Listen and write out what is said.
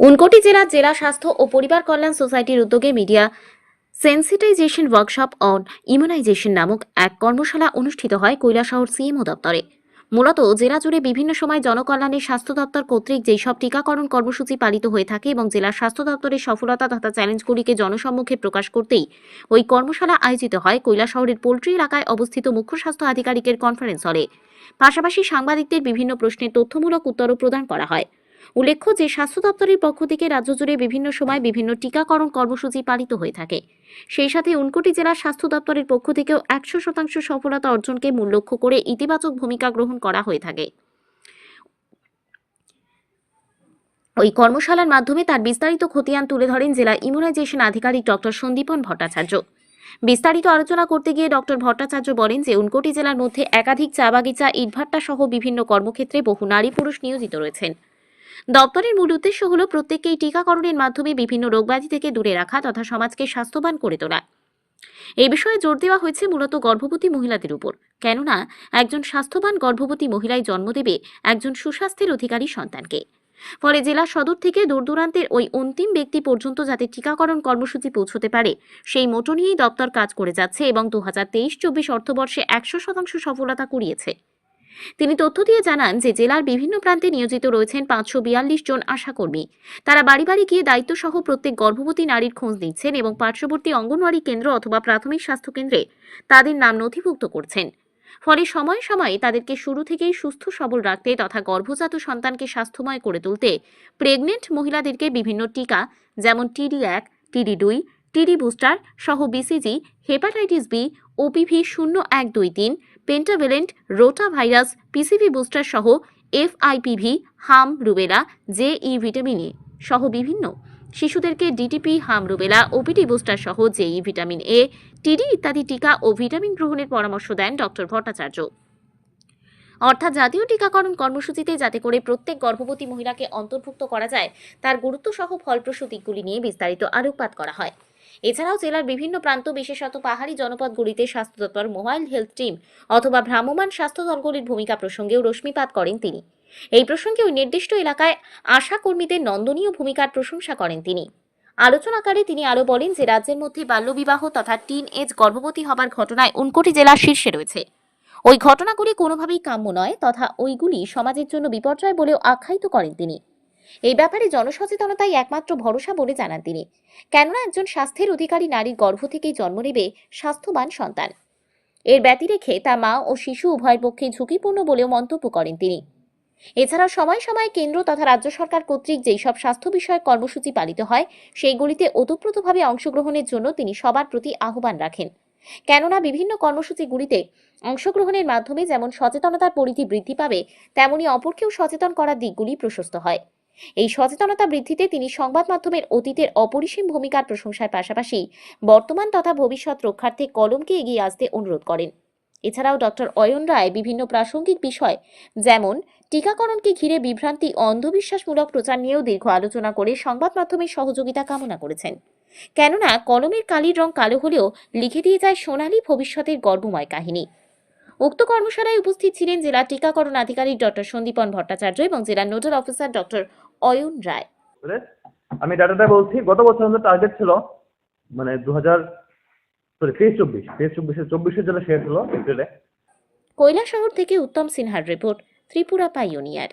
উনকোটি জেলার জেলা স্বাস্থ্য ও পরিবার কল্যাণ সোসাইটির উদ্যোগে media sensitisation workshop on immunisation নামক এক কর্মশালা অনুষ্ঠিত হয় কৈলাসহর সিএমও দপ্তরে। মূলত জেলা জুড়ে বিভিন্ন সময় জনকল্যাণের স্বাস্থ্য দপ্তর কর্তৃক যেসব টিকাকরণ কর্মসূচি পালিত হয়ে থাকে এবং জেলা স্বাস্থ্য দপ্তরের সফলতা তথা চ্যালেঞ্জগুলিকে জনসম্মুখে প্রকাশ করতেই ওই কর্মশালা আয়োজিত হয় কৈলাসহরের পোলট্রি এলাকায় অবস্থিত মুখ্য স্বাস্থ্য আধিকারিকের কনফারেন্স হলে। পাশাপাশি সাংবাদিকদের বিভিন্ন প্রশ্নের তথ্যমূলক উত্তরও প্রদান করা হয়। উল্লেখ্য যে স্বাস্থ্য দপ্তরের পক্ষ থেকে রাজ্য জুড়ে বিভিন্ন সময় বিভিন্ন টিকাকরণ কর্মসূচি পালিত হয়ে থাকে। সেই সাথে উনকোটি জেলার স্বাস্থ্য দপ্তরের পক্ষ থেকেও একশো শতাংশ সফলতা অর্জনকে মূল লক্ষ্য করে ইতিবাচক ভূমিকা গ্রহণ করা হয়ে থাকে। ওই কর্মশালার মাধ্যমে তার বিস্তারিত খতিয়ান তুলে ধরেন জেলা ইমিউনাইজেশন আধিকারিক ডক্টর সন্দীপন ভট্টাচার্য। বিস্তারিত আলোচনা করতে গিয়ে ডক্টর ভট্টাচার্য বলেন যে উনকোটি জেলার মধ্যে একাধিক চা বাগিচা, ইটভাট্টা সহ বিভিন্ন কর্মক্ষেত্রে বহু নারী পুরুষ নিয়োজিত রয়েছেন। দপ্তরের মূল উদ্দেশ্য হল প্রত্যেককেই টিকাকরণের মাধ্যমে বিভিন্ন রোগব্যাধি থেকে দূরে রাখা তথা সমাজকে স্বাস্থ্যবান করে তোলা। এই বিষয়ে জোর দেওয়া হয়েছে মূলত গর্ভবতী মহিলাদের উপর। কেননা, একজন স্বাস্থ্যবান গর্ভবতী মহিলাই জন্ম দেবে একজন সুস্বাস্থ্যের অধিকারী সন্তানকে। ফলে জেলা সদর থেকে দূর দূরান্তের ওই অন্তিম ব্যক্তি পর্যন্ত যাতে টিকাকরণ কর্মসূচি পৌঁছতে পারে, সেই মোটো নিয়েই দপ্তর কাজ করে যাচ্ছে এবং দু হাজার তেইশ চব্বিশ অর্থবর্ষে একশো শতাংশ সফলতা কুড়িয়েছে। তিনি তথ্য দিয়ে জানান যে জেলার বিভিন্ন প্রান্তে নিয়োজিত রয়েছেন পাঁচশো বিয়াল্লিশ জন আশাকর্মী। তারা বাড়ি বাড়ি গিয়ে দায়িত্ব সহ প্রত্যেক গর্ভবতী নারীর খোঁজ নিচ্ছেন এবং পার্শ্ববর্তী অঙ্গনওয়াড়ি কেন্দ্র অথবা প্রাথমিক স্বাস্থ্যকেন্দ্রে তাদের নাম নথিভুক্ত করছেন। ফলে সময়ে সময়ে তাদেরকে শুরু থেকেই সুস্থ সবল রাখতে তথা গর্ভজাত সন্তানকে স্বাস্থ্যময় করে তুলতে প্রেগনেন্ট মহিলাদেরকে বিভিন্ন টিকা যেমন টিডি এক, টিডি দুই, টিডি বুস্টার সহ বিসিজি, হেপাটাইটিস বি, ওপিভি শূন্য এক দুই তিন pentavalent rota virus PCV booster সহ এফআইপিভি হাম রুবেলা জেই ভিটামিন এ সহ বিভিন্ন। শিশুদেরকে ডিটিপি হাম রুবেলা ওপিটি বুস্টার সহ জেই ভিটামিন এ টিডি ইত্যাদি টিকা ও ভিটামিন গ্রহণের পরামর্শ দেন ডক্টর ভট্টাচার্য। অর্থাৎ জাতীয় টিকাকরণ কর্মসূচিতে যাতে করে প্রত্যেক গর্ভবতী মহিলাকে অন্তর্ভুক্ত করা যায়, তার গুরুত্ব সহ ফলপ্রসূ দিকগুলি নিয়ে বিস্তারিত আলোকপাত করা হয়। এছাড়াও জেলার বিভিন্ন প্রান্ত বিশেষত পাহাড়ি জনপদগুলিতে স্বাস্থ্য দপ্তর মোবাইল হেলথ টিম অথবা ভ্রাম্যমাণ স্বাস্থ্য দলগুলির ভূমিকা প্রসঙ্গেও রশ্মিপাত করেন তিনি। এই প্রসঙ্গে ওই নির্দিষ্ট এলাকায় আশা কর্মীদের নন্দনীয় ভূমিকার প্রশংসা করেন তিনি। আলোচনাকালে তিনি আরও বলেন যে, রাজ্যের মধ্যে বাল্যবিবাহ তথা টিন এজ গর্ভবতী হবার ঘটনায় উনকোটি জেলা শীর্ষে রয়েছে। ওই ঘটনাগুলি কোনোভাবেই কাম্য নয়, তথা ওইগুলি সমাজের জন্য বিপর্যয় বলেও আখ্যায়িত করেন তিনি। এই ব্যাপারে জনসচেতনতাই একমাত্র ভরসা বলে জানান তিনি। কেননা একজন স্বাস্থ্যের অধিকারী নারীর গর্ভ থেকেই জন্ম নেবে স্বাস্থ্যবান সন্তান। এর ব্যতি রেখে তা মা ও শিশু উভয়ের পক্ষে ঝুঁকিপূর্ণ বলেও মন্তব্য করেন তিনি। এছাড়াও সময় সময় কেন্দ্র তথা রাজ্য সরকার কর্তৃক যেই সব স্বাস্থ্য বিষয়ক কর্মসূচি পালিত হয়, সেইগুলিতে ওতপ্রোতভাবে অংশগ্রহণের জন্য তিনি সবার প্রতি আহ্বান রাখেন। কেননা বিভিন্ন কর্মসূচিগুলিতে অংশগ্রহণের মাধ্যমে যেমন সচেতনতার পরিধি বৃদ্ধি পাবে, তেমনি অপরকেও সচেতন করার দিকগুলি প্রশস্ত হয়। এই সচেতনতা বৃদ্ধিতে তিনি সংবাদ মাধ্যমের অতীতের অপরিসীম ভূমিকার প্রশংসার পাশাপাশি বর্তমান তথা ভবিষ্যৎ রক্ষার্থে কলমকে এগিয়ে আসতে অনুরোধ করেন। এছাড়াও ডক্টর অয়ন রায় বিভিন্ন প্রাসঙ্গিক বিষয়, যেমন টিকাকরণকে ঘিরে বিভ্রান্তি, অন্ধবিশ্বাসমূলক প্রচার নিয়েও দীর্ঘ আলোচনা করে সংবাদ মাধ্যমের সহযোগিতা কামনা করেছেন। কেননা, কলমের কালির রং কালো হলেও লিখে দিয়ে যায় সোনালী ভবিষ্যতের গর্বময় কাহিনী। উক্ত কর্মশালায় উপস্থিত ছিলেন জেলা টিকাকরণ আধিকারিক ডক্টর সন্দীপন ভট্টাচার্য এবং জেলা nodal officer doctor Ayan Roy. আমি ডাটাটা বলছি গত বছর আমাদের টার্গেট ছিল মানে দু হাজার সরি তেইশ চব্বিশ তেইশ চব্বিশে চব্বিশের জন্য শেষ হলো এপ্রিলে কৈলাসহর থেকে উত্তম সিনহার রিপোর্ট ত্রিপুরা পাইওনিয়ার